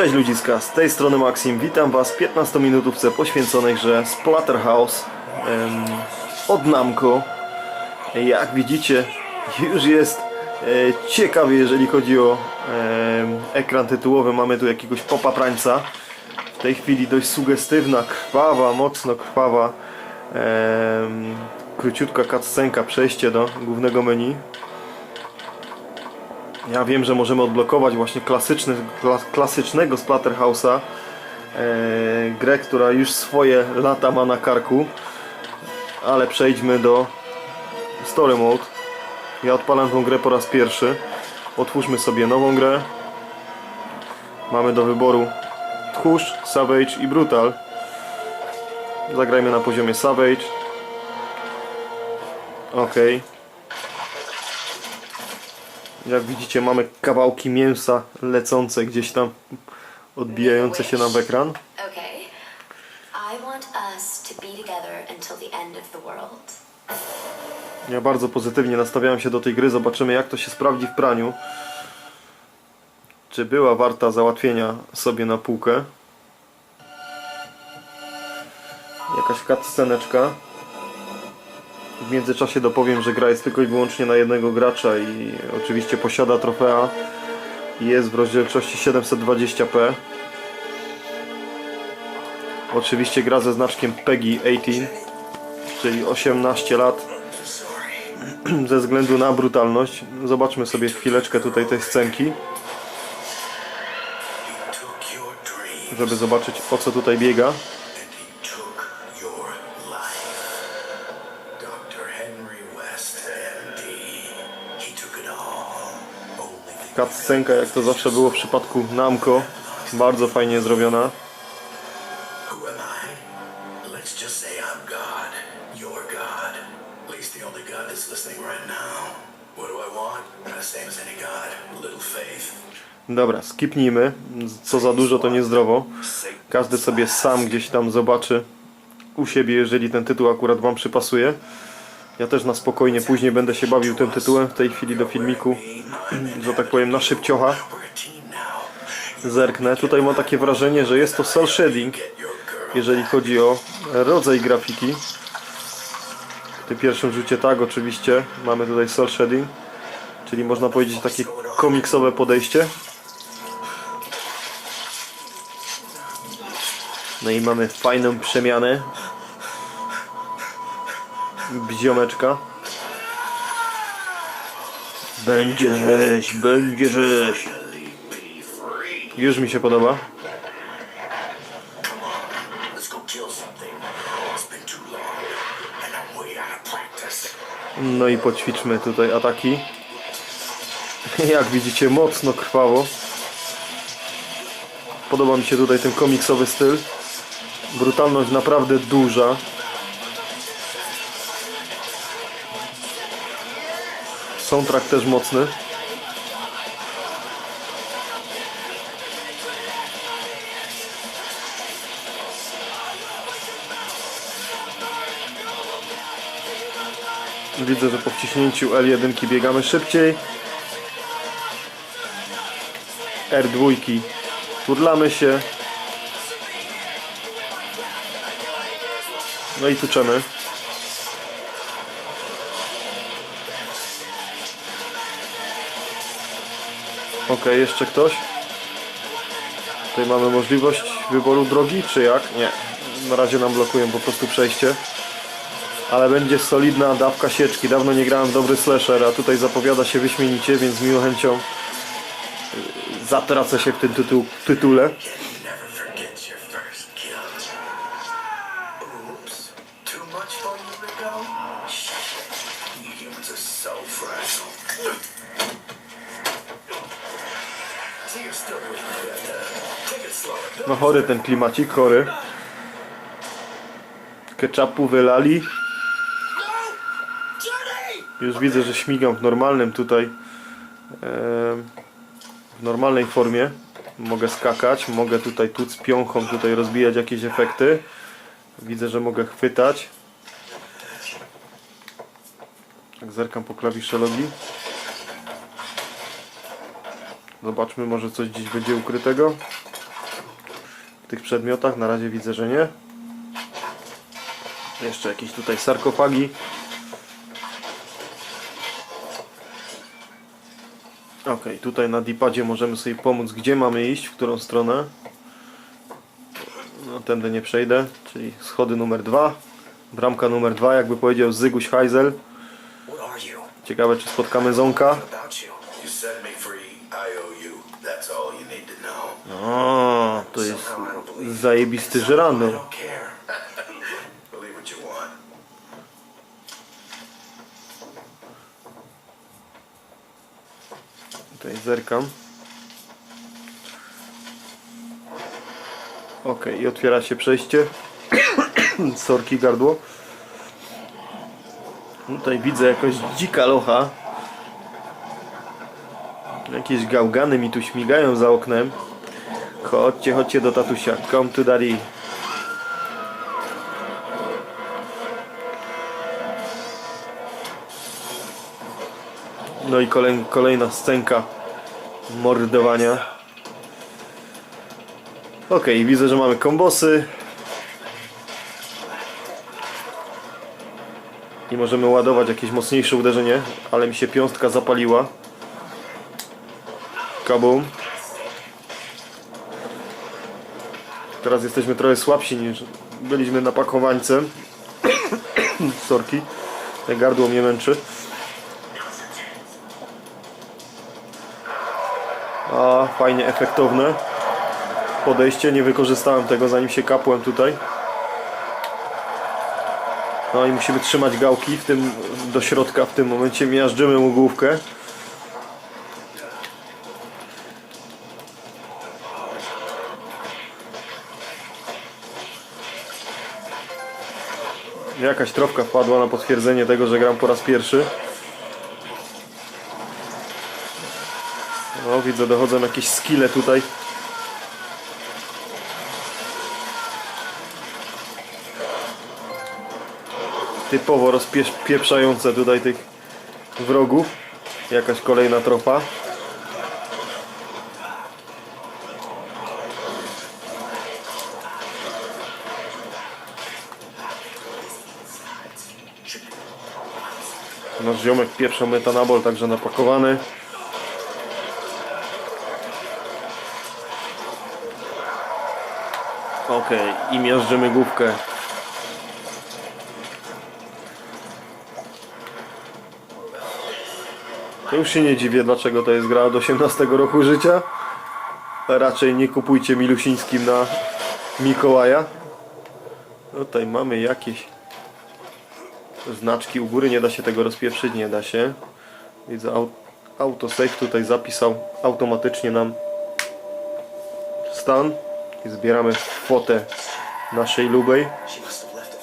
Cześć ludziska, z tej strony Maxim, witam was w 15 minutówce poświęconej grze Splatterhouse em, od Namco. Jak widzicie, już jest e, ciekawie, jeżeli chodzi o em, ekran tytułowy. Mamy tu jakiegoś popaprańca. W tej chwili dość sugestywna, krwawa, mocno krwawa, em, króciutka cutscenka, przejście do głównego menu. Ja wiem, że możemy odblokować właśnie klasyczny, kla, klasycznego Splatterhouse'a. E, grę, która już swoje lata ma na karku. Ale przejdźmy do Story Mode. Ja odpalam tą grę po raz pierwszy. Otwórzmy sobie nową grę. Mamy do wyboru Tchórz, Savage i Brutal. Zagrajmy na poziomie Savage. Ok. Jak widzicie mamy kawałki mięsa lecące gdzieś tam, odbijające się nam w ekran. Ja bardzo pozytywnie nastawiałem się do tej gry, zobaczymy jak to się sprawdzi w praniu. Czy była warta załatwienia sobie na półkę. Jakaś cutsceneczka. W międzyczasie dopowiem, że gra jest tylko i wyłącznie na jednego gracza i oczywiście posiada trofea. Jest w rozdzielczości 720p. Oczywiście gra ze znaczkiem PEGI 18, czyli 18 lat ze względu na brutalność. Zobaczmy sobie chwileczkę tutaj tej scenki, żeby zobaczyć o co tutaj biega. Cutscenka, jak to zawsze było w przypadku Namco, bardzo fajnie zrobiona. Dobra, skipnijmy. Co za dużo to niezdrowo. Każdy sobie sam gdzieś tam zobaczy u siebie, jeżeli ten tytuł akurat Wam przypasuje. Ja też na spokojnie później będę się bawił tym tytułem. W tej chwili do filmiku, że tak powiem, na szybciocha zerknę. Tutaj mam takie wrażenie, że jest to cel shading, jeżeli chodzi o rodzaj grafiki. W tym pierwszym rzucie tak, oczywiście mamy tutaj cel shading, czyli można powiedzieć takie komiksowe podejście. No i mamy fajną przemianę bziomeczka. Będzie rzeź, będzie rzeź. Już mi się podoba. No i poćwiczmy tutaj ataki. Jak widzicie, mocno krwawo. Podoba mi się tutaj ten komiksowy styl. Brutalność naprawdę duża. Soundtrack też mocny. Widzę, że po wciśnięciu L1 biegamy szybciej. R2 turlamy się. No i tuczemy. Ok, jeszcze ktoś? Tutaj mamy możliwość wyboru drogi, czy jak? Nie. Na razie nam blokują po prostu przejście ale będzie solidna dawka sieczki. Dawno nie grałem w dobry slasher, a tutaj zapowiada się wyśmienicie, więc z miłą chęcią y, zatracę się w tym tytuł, tytule. Chory ten klimacik, chory. Ketchupu wylali. Już widzę, że śmigam w normalnym tutaj w normalnej formie. Mogę skakać, mogę tutaj tuc piąchą, tutaj rozbijać jakieś efekty. Widzę, że mogę chwytać. Tak zerkam po klawiszowi. Zobaczmy, może coś gdzieś będzie ukrytego. Tych przedmiotach. Na razie widzę, że nie. Jeszcze jakieś tutaj sarkofagi. Ok, tutaj na dipadzie możemy sobie pomóc, gdzie mamy iść, w którą stronę. No, tędy nie przejdę, czyli schody numer dwa. Bramka numer dwa, jakby powiedział Zyguś Heisel. Ciekawe, czy spotkamy Ząka. Zajebisty want. Tutaj zerkam. Ok, i otwiera się przejście. Sorki gardło. Tutaj widzę jakoś dzika locha. Jakieś gałgany mi tu śmigają za oknem. Chodźcie, chodźcie do tatusia. Come to daddy. No i kolej, kolejna scenka mordowania. Ok, widzę, że mamy kombosy. I możemy ładować jakieś mocniejsze uderzenie, ale mi się piąstka zapaliła. Kabum. Teraz jesteśmy trochę słabsi niż byliśmy na pakowańce. Sorki. Gardło mnie męczy. A, fajnie efektowne podejście. Nie wykorzystałem tego zanim się kapłem tutaj. No i musimy trzymać gałki w tym do środka w tym momencie. Miażdżymy mu główkę. Jakaś trofka wpadła na potwierdzenie tego, że gram po raz pierwszy. No, widzę, dochodzą jakieś skille tutaj. Typowo rozpieprzające tutaj tych wrogów. Jakaś kolejna tropa. Nasz ziomek pieprza metanabol także napakowany. Okej, i miażdżymy główkę. To już się nie dziwię, dlaczego to jest gra od 18 roku życia. Raczej nie kupujcie Milusińskim na Mikołaja. Tutaj mamy jakieś znaczki u góry, nie da się tego rozpieprzyć, nie da się. Widzę, au- autosave tutaj zapisał automatycznie nam stan i zbieramy fotę naszej lubej. She must have left it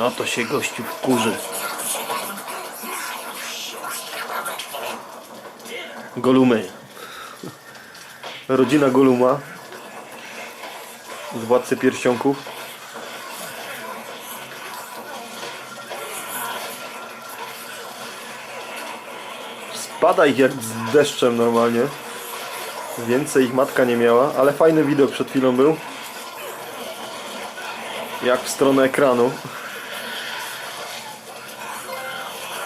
No to się gościu wkurzy. Golumy. Rodzina Goluma. Z Władcy Pierścionków. Spada ich jak z deszczem normalnie. Więcej ich matka nie miała, ale fajny widok przed chwilą był. Jak w stronę ekranu.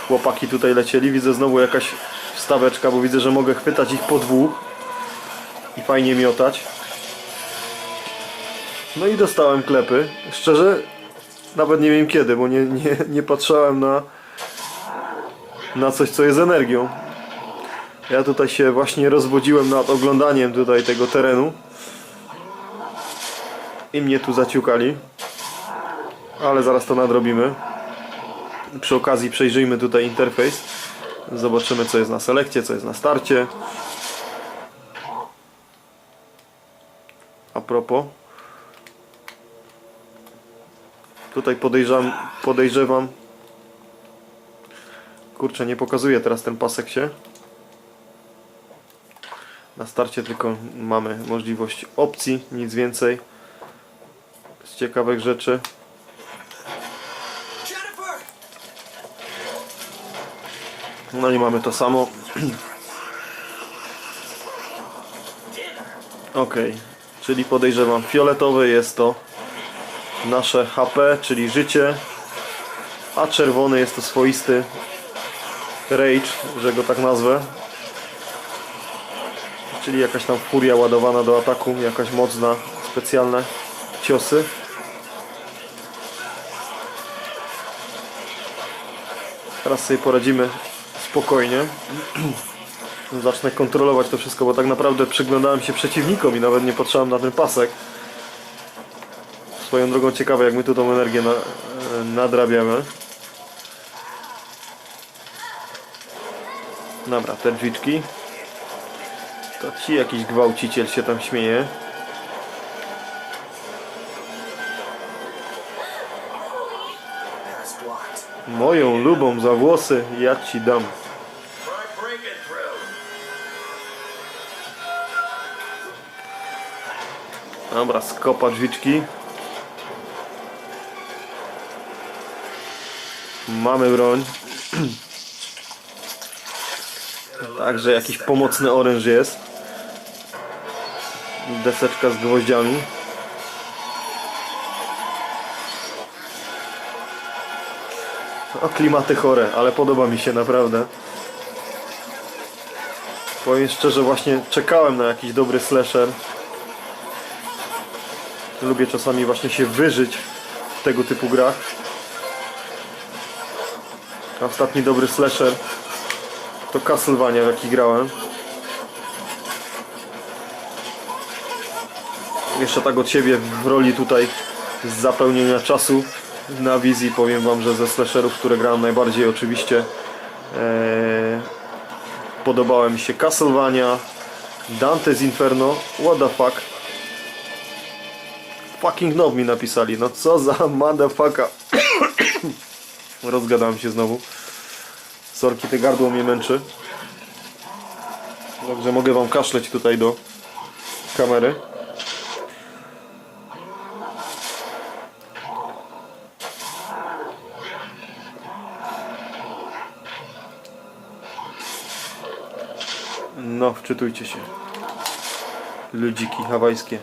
Chłopaki tutaj lecieli. Widzę znowu jakaś wstaweczka, bo widzę, że mogę chwytać ich po dwóch. I fajnie miotać. No i dostałem klepy. Szczerze, nawet nie wiem kiedy, bo nie, nie, nie patrzałem na, na coś, co jest energią. Ja tutaj się właśnie rozwodziłem nad oglądaniem tutaj tego terenu. I mnie tu zaciukali. Ale zaraz to nadrobimy. Przy okazji przejrzyjmy tutaj interfejs. Zobaczymy co jest na selekcie, co jest na starcie. A propos. Tutaj podejrzewam, podejrzewam. Kurczę, nie pokazuje teraz ten pasek się. Na starcie tylko mamy możliwość opcji, nic więcej. Z ciekawych rzeczy. No i mamy to samo. Ok, czyli podejrzewam fioletowe jest to nasze HP, czyli życie, a czerwony jest to swoisty rage, że go tak nazwę. Czyli jakaś tam furia ładowana do ataku, jakaś mocna, specjalne ciosy. Teraz sobie poradzimy spokojnie. Zacznę kontrolować to wszystko, bo tak naprawdę przyglądałem się przeciwnikom i nawet nie patrzyłem na ten pasek. Swoją drogą ciekawe, jak my tu tą energię na, e, nadrabiamy. Dobra, te drzwiczki. To ci jakiś gwałciciel się tam śmieje. Moją lubą za włosy ja ci dam. Dobra, skopa drzwiczki. Mamy broń. Także jakiś pomocny oręż jest. Deseczka z gwoździami. O, klimaty chore, ale podoba mi się naprawdę. Powiem szczerze, właśnie czekałem na jakiś dobry slasher. Lubię czasami właśnie się wyżyć w tego typu grach. Ostatni dobry slasher to Castlevania, w jaki grałem. Jeszcze tak od siebie w roli tutaj z zapełnienia czasu na wizji powiem wam, że ze slasherów, które grałem najbardziej oczywiście e, podobała mi się Castlevania, Dante's Inferno, what the fuck Fucking knob mi napisali. No co za motherfucker. Rozgadałem się znowu. Sorki, te gardło mnie męczy. Także mogę wam kaszleć tutaj do kamery. No, wczytujcie się. Ludziki hawajskie.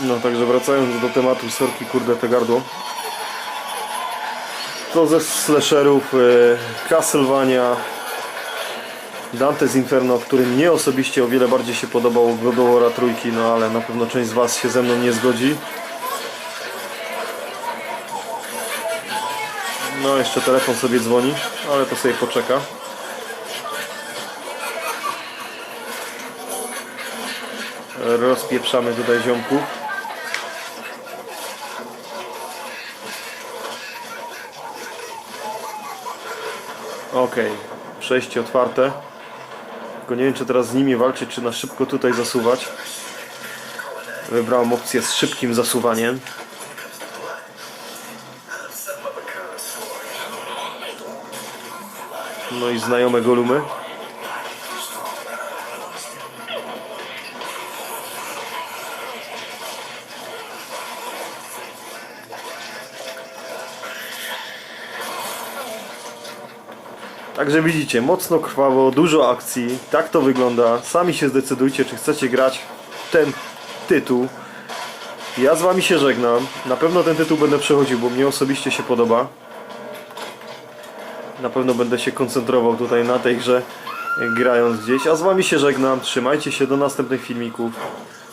No także wracając do tematu sorki kurde te gardło To ze slasherów e, Castlevania Dante's Inferno, który mnie osobiście o wiele bardziej się podobał od God trójki, no ale na pewno część z Was się ze mną nie zgodzi. No jeszcze telefon sobie dzwoni, ale to sobie poczeka. Rozpieprzamy tutaj ziomków. Okej, przejście otwarte. Tylko nie wiem, czy teraz z nimi walczyć, czy na szybko tutaj zasuwać. Wybrałem opcję z szybkim zasuwaniem. No i znajome golumy. Także widzicie, mocno krwawo, dużo akcji, tak to wygląda. Sami się zdecydujcie, czy chcecie grać ten tytuł. Ja z wami się żegnam. Na pewno ten tytuł będę przechodził, bo mnie osobiście się podoba. Na pewno będę się koncentrował tutaj na tej grze, grając gdzieś. A z wami się żegnam. Trzymajcie się do następnych filmików.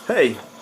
Hej!